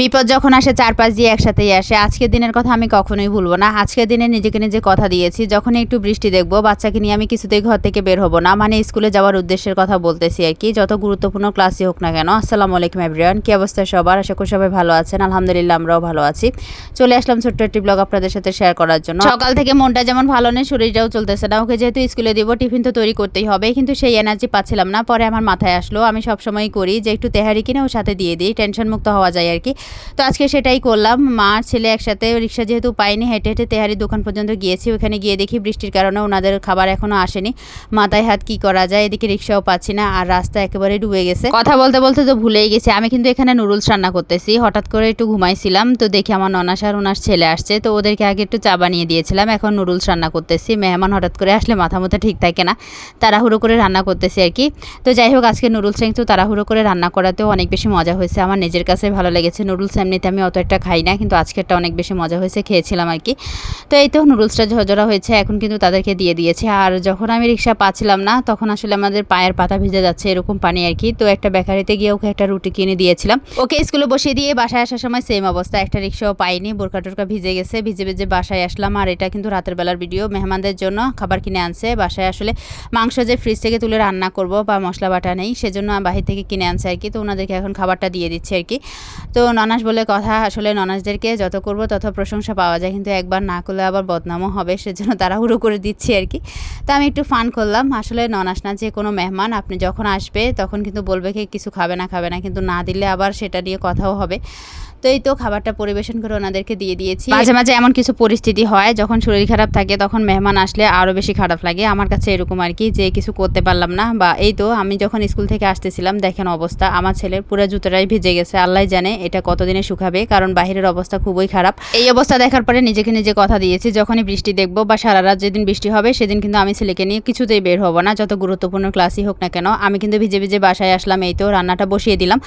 বিপদ যখন আসে, চারপাশ দিয়ে একসাথেই আসে। আজকের দিনের কথা আমি কখনোই ভুলবো না। আজকের দিনে নিজেকে নিজে কথা দিয়েছি। যখন একটু বৃষ্টি দেখব, বাচ্চাকে নিয়ে আমি কিছুতেই ঘর থেকে বের হব না। মানে স্কুলে যাওয়ার উদ্দেশ্যের কথা বলতেছি আর কি। যত গুরুত্বপূর্ণ ক্লাসই হোক না কেন। আসসালামু আলাইকুম এভরিওয়ান কি অবস্থা সবার? আশা করি সবাই ভালো আছেন। আলহামদুলিল্লাহ, আমরাও ভালো আছি। চলে আসলাম ছোট্ট একটি ব্লগ আপনাদের সাথে শেয়ার করার জন্য। সকাল থেকে মনটা যেমন ভালো নেই, শরীরটাও চলতেছে না। ওকে, যেহেতু স্কুলে দিব, টিফিন তো তৈরি করতেই হবে। কিন্তু সেই এনার্জি পাচ্ছিলাম না। পরে আমার মাথায় আসলো। আমি সবসময় করি যে একটু তেহারি কিনে ওর সাথে দিয়ে দিই। টেনশন মুক্ত হওয়া যায় আর কি। তো আজকে সেটাই করলাম। মা আর ছেলে একসাথে রিক্সা যেহেতু পাইনি হেঁটে হেঁটে তেহারির দোকান পর্যন্ত গিয়েছি। ওখানে গিয়ে দেখি বৃষ্টির কারণে ওনাদের খাবার এখনও আসেনি। মাথায় হাত কি করা যায়? এদিকে রিক্সাও পাচ্ছি না আর রাস্তা একেবারে ডুবে গেছে। কথা বলতে বলতে তো ভুলেই গেছি। আমি কিন্তু এখানে নুডলস রান্না করতেছি। হঠাৎ করে একটু ঘুমাইছিলাম তো দেখি আমার ননাস আর ওনার ছেলে আসছে। তো ওদেরকে আগে একটু চা বানিয়ে দিয়েছিলাম। এখন নুডলস রান্না করতেছি। মেহমান হঠাৎ করে আসলে মাথা মতো ঠিক থাকে না। তাড়াহুড়ো করে রান্না করতেছি আর কি। তো যাই হোক, আজকে নুডলসটা কিন্তু তাড়াহুড়ো করে রান্না করাতেও অনেক বেশি মজা হয়েছে। আমার নিজের কাছে ভালো লেগেছে নুডলস এমনিতে আমি অত একটা খাই না, কিন্তু আজকেরটা অনেক বেশি মজা হয়েছে, খেয়েছিলাম আর কি। তো এই তো নুডলসটা ঝরঝরা হয়েছে, এখন কিন্তু তাদেরকে দিয়ে দিয়েছে। আর যখন আমি রিক্সা পাচ্ছিলাম না, তখন আসলে আমাদের পায়ের পাতা ভিজে যাচ্ছে এরকম পানি আর কি। তো একটা বেকারিতে গিয়ে ওকে একটা রুটি কিনে দিয়েছিলাম। ওকে স্কুলে বসিয়ে দিয়ে বাসায় আসার সময় সেম অবস্থা, একটা রিক্সাও পাইনি, বোরকা টোরকা ভিজে গেছে, ভিজে ভিজে বাসায় আসলাম। আর এটা কিন্তু রাতের বেলার ভিডিও মেহমানদের জন্য খাবার কিনে আনছে। বাসায় আসলে মাংস যে ফ্রিজ থেকে তুলে রান্না করব বা মশলা বাটা নেই, সেজন্য বাহির থেকে কিনে আনছে আর কি। তো ওনাদেরকে এখন খাবারটা দিয়ে দিচ্ছে আর কি। তো ননাস বলে কথা, আসলে ননাসদেরকে যত করব তত প্রশংসা পাওয়া যায়। কিন্তু একবার না করলে আবার বদনামও হবে, সেজন্য তাড়াহুড়ো করে দিচ্ছি আর কি। তো আমি একটু ফান করলাম। আসলে ননাস না যে কোনো মেহমান, আপনি যখন আসবে তখন কিন্তু বলবে কি কিছু খাবে না খাবে না, কিন্তু না দিলে আবার সেটা নিয়ে কথাও হবে। তো এই তো খাবারটা পরিবেশন করে ওনাদেরকে দিয়ে দিয়েছি। মাঝে মাঝে এমন কিছু পরিস্থিতি হয়, যখন শরীর খারাপ থাকে তখন মেহমান আসলে আরও বেশি খারাপ লাগে। আমার কাছে এরকম আর কি যে কিছু করতে পারলাম না বা এই তো আমি যখন স্কুল থেকে আসতেছিলাম, দেখেন অবস্থা, আমার ছেলের পুরো জুতোটাই ভিজে গেছে আল্লাহ জানে এটা কতদিনে শুকাবে, কারণ বাহিরের অবস্থা খুবই খারাপ। এই অবস্থা দেখার পরে নিজেকে নিজে কথা দিয়েছি, যখনই বৃষ্টি দেখব বা সারা রাত যেদিন বৃষ্টি হবে, সেদিন কিন্তু আমি ছেলেকে নিয়ে কিছুতেই বের হব না, যত গুরুত্বপূর্ণ ক্লাসই হোক না কেন। আমি কিন্তু ভিজে ভিজে বাসায় আসলাম, এই তো রান্নাটা বসিয়ে দিলাম।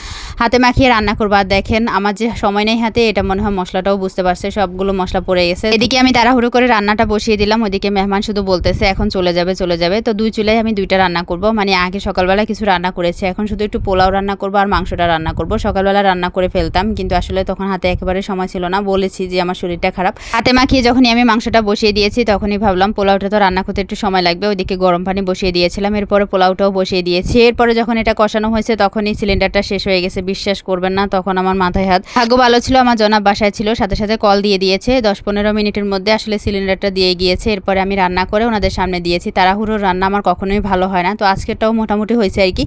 হাতে মাখিয়ে রান্না করব, আর দেখেন আমার যে সময় নেই হাতে, এটা মনে হয় মশলাটাও বুঝতে পারছে, সবগুলো মশলা পড়ে গেছে। এদিকে আমি তাড়াহুড়ো করে রান্নাটা বসিয়ে দিলাম, ওইদিকে মেহমান শুধু বলতেছে, এখন চলে যাবে চলে যাবে। তো দুই চুলায় আমি দুইটা রান্না করব মানে আগে সকালবেলা কিছু রান্না করেছি, এখন শুধু একটু পোলাও রান্না করব, আর মাংসটা রান্না করব। সকালবেলা রান্না করে ফেলতাম কিন্তু আসলে তখন হাতে একেবারে সময় ছিল না। বলেছি যে আমার শরীরটা খারাপ। হাতে মাখিয়ে যখনই আমি মাংসটা বসিয়ে দিয়েছি, তখনই ভাবলাম পোলাওটা তো রান্না করতে একটু সময় লাগবে। ওইদিকে গরম পানি বসিয়ে দিয়েছিলাম, এরপরে পোলাওটাও বসিয়ে দিয়েছি। এরপরে যখন এটা কষানো হয়েছে, তখনই সিলিন্ডারটা শেষ হয়ে গেছে। বিশ্বাস করবেন না, তখন আমার মাথায় হাত ভাগ্য ভালো ছিল, আমার জনাব বাসায় ছিল, সাথে সাথে কল দিয়ে দিয়েছে। দশ পনেরো মিনিটের মধ্যে আসলে সিলিন্ডারটা দিয়ে গিয়েছে। এরপরে আমি রান্না করে ওনাদের সামনে দিয়েছি। তাড়াহুড়োর রান্না আমার কখনোই ভালো হয় না। তো আজকেরটাও মোটামুটি হয়েছে আর কি।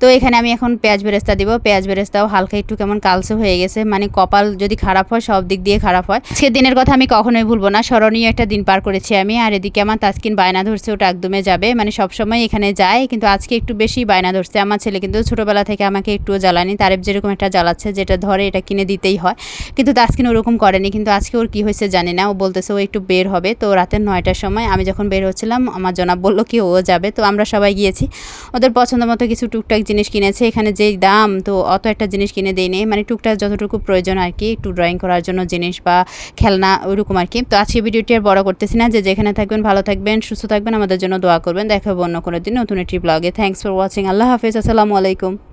তো এখানে আমি এখন পেঁয়াজ বেরেস্তা দিব। পেঁয়াজ বেরেস্তাও হালকা একটু কেমন কালসে হয়ে গেছে মানে কপাল যদি খারাপ হয়, সব দিক দিয়ে খারাপ হয়। আজকের দিনের কথা আমি কখনোই ভুলবো না। স্মরণীয় একটা দিন পার করেছি আমি, আর এদিকে আমার তাজকিন বায়না ধরছে, ওটা একদমে যাবে। মানে সবসময় এখানে যায়, কিন্তু আজকে একটু বেশি বায়না ধরছে। আমার ছেলে কিন্তু ছোটোবেলা থেকে আমাকে একটুও জ্বালানি তারেব যেরকম একটা জ্বালাচ্ছে, যেটা ধরে এটা কিনে দিতেই হয়। কিন্তু তাজকিন ওরকম করেনি, কিন্তু আজকে ওর কী হয়েছে জানি না। ও বলতেছে ও একটু বের হবে। তো রাতের নয়টার সময় আমি যখন বের হচ্ছিলাম, আমার জনাব বলল কি ও যাবে। তো আমরা সবাই গিয়েছি। ওদের পছন্দ মতো কিছু টুকটাক জিনিস কিনেছে। এখানে যেই দাম, তো অত একটা জিনিস কিনে দেয়নি। মানে টুকটাক যতটুকু প্রয়োজন আর কি, একটু ড্রয়িং করার জন্য জিনিস বা খেলনা, ওইরকম আর কি। তো আজকে ভিডিওটি আর বড় করতেছি না, যে যেখানে থাকবেন, ভালো থাকবেন, সুস্থ থাকবেন, আমাদের জন্য দোয়া করবেন। দেখাবো অন্য কোনো দিন নতুন একটি ব্লগে থ্যাংকস ফর ওয়াচিং আল্লাহ হাফিজ, আসসালামু আলাইকুম।